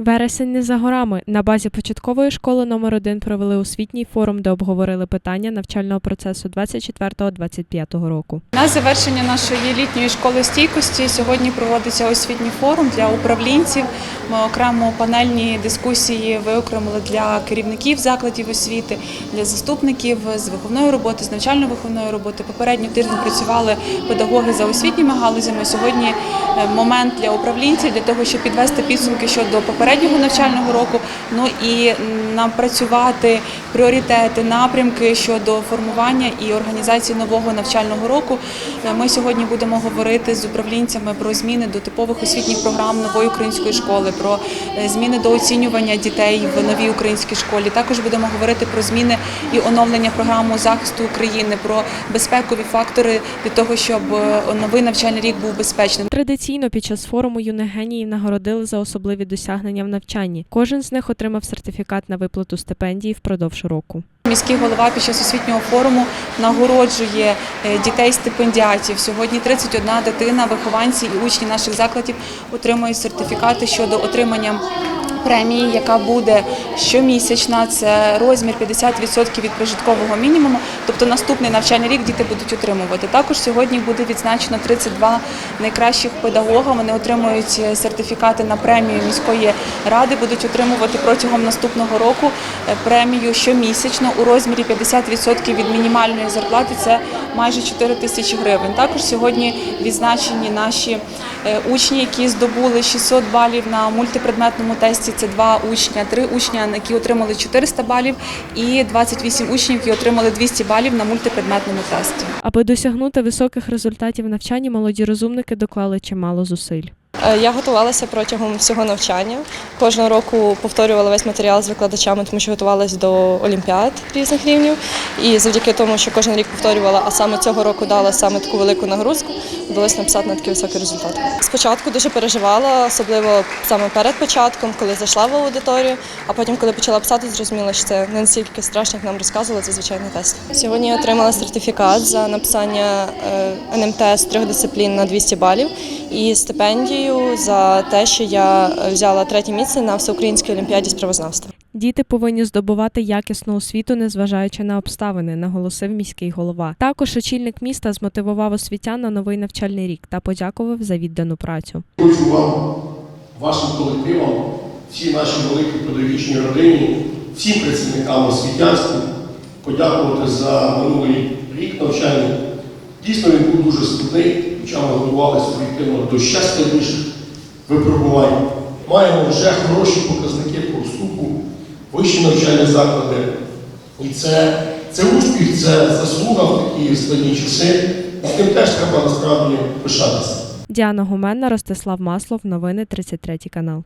Вересень не за горами. На базі початкової школи номер 1 провели освітній форум, де обговорили питання навчального процесу 24-25 року. На завершення нашої літньої школи стійкості сьогодні проводиться освітній форум для управлінців. Ми окремо панельні дискусії виокремили для керівників закладів освіти, для заступників з виховної роботи, з навчально-виховної роботи. Попередньо тиждень працювали педагоги за освітніми галузями. Сьогодні е, момент для управлінців для того, щоб підвести підсумки щодо попереднього навчального року. Ну і напрацювати пріоритети, напрямки щодо формування і організації нового навчального року. Е, Ми сьогодні будемо говорити з управлінцями про зміни до типових освітніх програм нової української школи, про е, зміни до оцінювання дітей в новій українській школі. Також будемо говорити про зміни і оновлення програми захисту України, про безпекові фактори для того, щоб е, новий навчальний рік був безпечним. Традиційно під час форуму юних геніїв нагородили за особливі досягнення в навчанні. Кожен з них отримав сертифікат на виплату стипендії впродовж року. Міський голова під час освітнього форуму нагороджує е, дітей стипендіатів. Сьогодні 31 дитина, вихованці і учні наших закладів отримують сертифікати щодо отримання. Премії, яка буде щомісячна, це розмір 50% від прожиткового мінімуму. Тобто наступний навчальний рік діти будуть отримувати. Також сьогодні буде відзначено 32 найкращих педагога. Вони отримують е, сертифікати на премію міської ради, будуть отримувати протягом наступного року е, премію щомісячно у розмірі 50% від мінімальної зарплати. Це майже 4 тисячі гривень. Також сьогодні відзначені наші е, учні, які здобули 600 балів на мультипредметному тесті. Це два учня, три учня, які отримали 400 балів, і 28 учнів, які отримали 200 балів на мультипредметному тесті. Аби досягнути високих результатів навчання, молоді розумники доклали чимало зусиль. Е, Я готувалася протягом всього навчання. Кожного року повторювала весь матеріал з викладачами, тому що готувалася до олімпіад різних рівнів. І завдяки тому, що кожен рік повторювала, а саме цього року дала саме таку велику нагрузку, вдалося написати на такий високий результат. Спочатку дуже переживала, особливо саме перед початком, коли зайшла в аудиторію, а потім, коли почала писати, зрозуміла, що це не настільки страшно, як нам розказували, це звичайний тест. Сьогодні я отримала сертифікат за написання е, НМТ з трьох дисциплін на 200 балів і стипендію за те, що я взяла третє місце на всеукраїнській олімпіаді з правознавства. Діти повинні здобувати якісну освіту, незважаючи на обставини, наголосив міський голова. Також очільник міста змотивував освітян на новий навчальний рік та подякував за віддану працю. Хочу вам, вашим колективам, всій нашій великій педагогічній родині, всім працівникам освітянським подякувати за минулий рік навчання. Дійсно, він був дуже складний, хоча ми готувалися об'єктивно до ще складніших випробувань. Маємо вже хороші показники по вступу, вищі навчальні заклади. І це, це успіх, це заслуга в такі складні часи. І тим теж треба насправді пишатися. Діана Гуменна, Ростислав Маслов. Новини 33 канал.